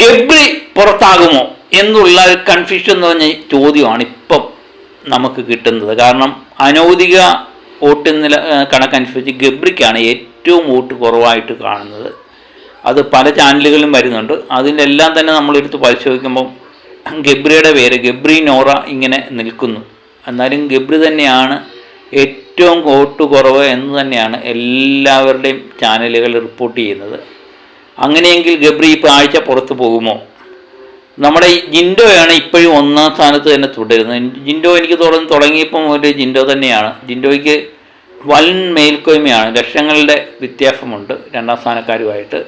ഗബ്രി പുറത്താകുമോ എന്നുള്ള കൺഫ്യൂഷൻ എന്ന് പറഞ്ഞ ചോദ്യമാണ് ഇപ്പം നമുക്ക് കിട്ടുന്നത്. കാരണം അനൗദിക വോട്ട് നില കണക്കനുസരിച്ച് ഗബ്രിക്കാണ് ഏറ്റവും വോട്ട് കുറവായിട്ട് കാണുന്നത്. അത് പല ചാനലുകളിലും വരുന്നുണ്ട്. അതിന്റെ എല്ലാം തന്നെ നമ്മളെടുത്ത് പരിശോധിക്കുമ്പം ഗബ്രിയുടെ പേര് ഗബ്രി നോറ ഇങ്ങനെ നിൽക്കുന്നു. എന്നാലും ഗബ്രി തന്നെയാണ് ഏറ്റവും വോട്ട് കുറവ് എന്ന് തന്നെയാണ് എല്ലാവരുടെയും ചാനലുകൾ റിപ്പോർട്ട് ചെയ്യുന്നത്. അങ്ങനെയെങ്കിൽ ഗബ്രി ഇപ്പോൾ ആഴ്ച പുറത്ത് പോകുമോ? നമ്മുടെ ജിൻഡോയാണ് ഇപ്പോഴും ഒന്നാം സ്ഥാനത്ത് തന്നെ തുടരുന്നത്. ജിൻഡോ എനിക്ക് തുടർന്ന് തുടങ്ങിയപ്പം ഒരു ജിൻഡോ തന്നെയാണ്. ജിൻഡോയ്ക്ക് വൻ മേൽക്കോയ്മയാണ്. ലക്ഷങ്ങളുടെ വ്യത്യാസമുണ്ട് രണ്ടാം സ്ഥാനക്കാരുമായിട്ട്.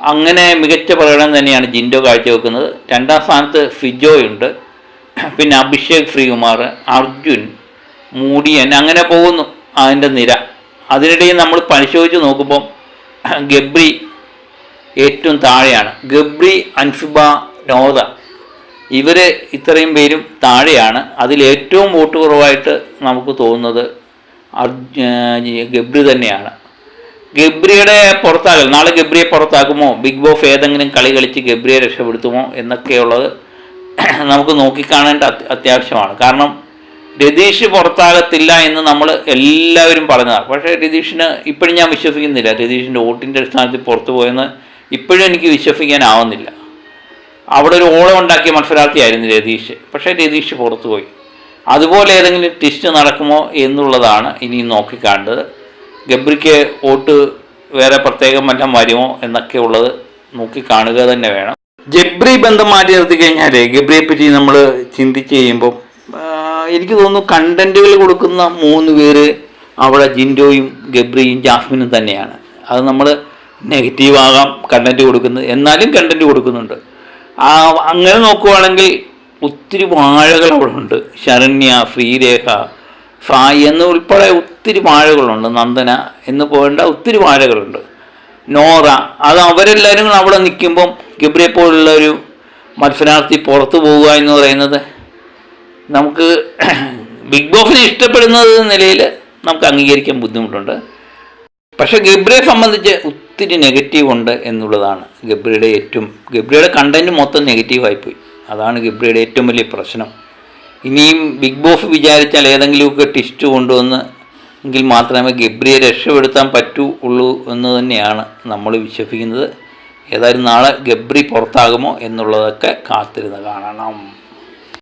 അങ്ങനെ മികച്ച പ്രകടനം തന്നെയാണ് ജിൻഡോ കാഴ്ചവെക്കുന്നത്. രണ്ടാം സ്ഥാനത്ത് ഫിജോയുണ്ട് പിന്നെ അഭിഷേക് ശ്രീകുമാർ അർജുൻ മൂടിയൻ അങ്ങനെ പോകുന്നു അതിന്റെ നിര. അതിനിടയിൽ നമ്മൾ പരിശോധിച്ച് നോക്കുമ്പം ഗബ്രി ഏറ്റവും താഴെയാണ്. ഗബ്രി അൻഫിബ നോദ. ഇവർ ഇത്രയും പേരും താഴെയാണ്. അതിൽ ഏറ്റവും വോട്ട് കുറവായിട്ട് നമുക്ക് തോന്നുന്നത് ഗബ്രി തന്നെയാണ്. ഗബ്രിയുടെ പുറത്താകൽ നാളെ ഗബ്രിയെ പുറത്താക്കുമോ? ബിഗ് ബോഫ് ഏതെങ്കിലും കളി കളിച്ച് ഗബ്രിയെ രക്ഷപ്പെടുത്തുമോ? എന്നൊക്കെയുള്ളത് നമുക്ക് നോക്കിക്കാണേണ്ട അത് അത്യാവശ്യമാണ്. കാരണം രതീഷ് പുറത്താകത്തില്ല എന്ന് നമ്മൾ എല്ലാവരും പറഞ്ഞതാണ്. പക്ഷേ രതീഷിന് ഇപ്പോഴും ഞാൻ വിശ്വസിക്കുന്നില്ല. രതീഷിന്റെ വോട്ടിന്റെ അടിസ്ഥാനത്തിൽ പുറത്തു പോയെന്ന് ഇപ്പോഴും എനിക്ക് വിശ്വസിക്കാനാവുന്നില്ല. അവിടെ ഒരു ഓളം ഉണ്ടാക്കിയ മത്സരാർത്ഥിയായിരുന്നു രതീഷ്. പക്ഷേ രതീഷ് പുറത്തുപോയി. അതുപോലെ ഏതെങ്കിലും ടെസ്റ്റ് നടക്കുമോ എന്നുള്ളതാണ് ഇനി നോക്കിക്കാണ്ടത്. ഗബ്രിക്ക് വോട്ട് വേറെ പ്രത്യേകം വല്ലതും വരുമോ എന്നൊക്കെ ഉള്ളത് നോക്കിക്കാണുക തന്നെ വേണം. ജബ്രി ബന്ധം മാറ്റി നിർത്തി കഴിഞ്ഞാൽ ഗബ്രിയെ പറ്റി നമ്മൾ ചിന്തിച്ച് കഴിയുമ്പോൾ എനിക്ക് തോന്നുന്നു കണ്ടന്റുകൾ കൊടുക്കുന്ന മൂന്ന് പേര് അവിടെ ജിൻഡോയും ഗബ്രിയും ജാസ്മിനും തന്നെയാണ്. അത് നമ്മൾ നെഗറ്റീവ് ആകാം കണ്ടന്റ് കൊടുക്കുന്നത്. എന്നാലും കണ്ടന്റ് കൊടുക്കുന്നുണ്ട്. ആ അങ്ങനെ നോക്കുവാണെങ്കിൽ ഒത്തിരി വാഴകൾ അവിടെ ഉണ്ട്. ശരണ്യ ശ്രീരേഖ സായി എന്ന് ഉൾപ്പെടെ ഒത്തിരി വാഴകളുണ്ട്. നന്ദന എന്ന് പോകേണ്ട ഒത്തിരി വാഴകളുണ്ട്. നോറ അത് അവരെല്ലാവരും കൂടെ അവിടെ നിൽക്കുമ്പം ഗബ്രിയെ പോലുള്ള ഒരു മത്സരാർത്ഥി പുറത്തു പോവുക എന്ന് പറയുന്നത് നമുക്ക് ബിഗ് ബോസിനെ ഇഷ്ടപ്പെടുന്നത് നിലയിൽ നമുക്ക് അംഗീകരിക്കാൻ ബുദ്ധിമുട്ടുണ്ട്. പക്ഷേ ഗബ്രിയെ സംബന്ധിച്ച് ഒത്തിരി നെഗറ്റീവ് ഉണ്ട് എന്നുള്ളതാണ്. ഗബ്രിയുടെ ഏറ്റവും ഗബ്രിയുടെ കണ്ടന്റ് മൊത്തം നെഗറ്റീവായിപ്പോയി അതാണ് ഗബ്രിയുടെ ഏറ്റവും വലിയ പ്രശ്നം. ഇനിയും ബിഗ് ബോസ് വിചാരിച്ചാൽ ഏതെങ്കിലുമൊക്കെ ടിസ്റ്റ് കൊണ്ടുവന്ന് എങ്കിൽ മാത്രമേ ഗബ്രിയെ രക്ഷപ്പെടുത്താൻ പറ്റൂ ഉള്ളൂ എന്ന് തന്നെയാണ് നമ്മൾ വിശ്വസിക്കുന്നത്. ഏതായാലും നാളെ ഗബ്രി പുറത്താകുമോ എന്നുള്ളതൊക്കെ കാത്തിരുന്ന് കാണണം.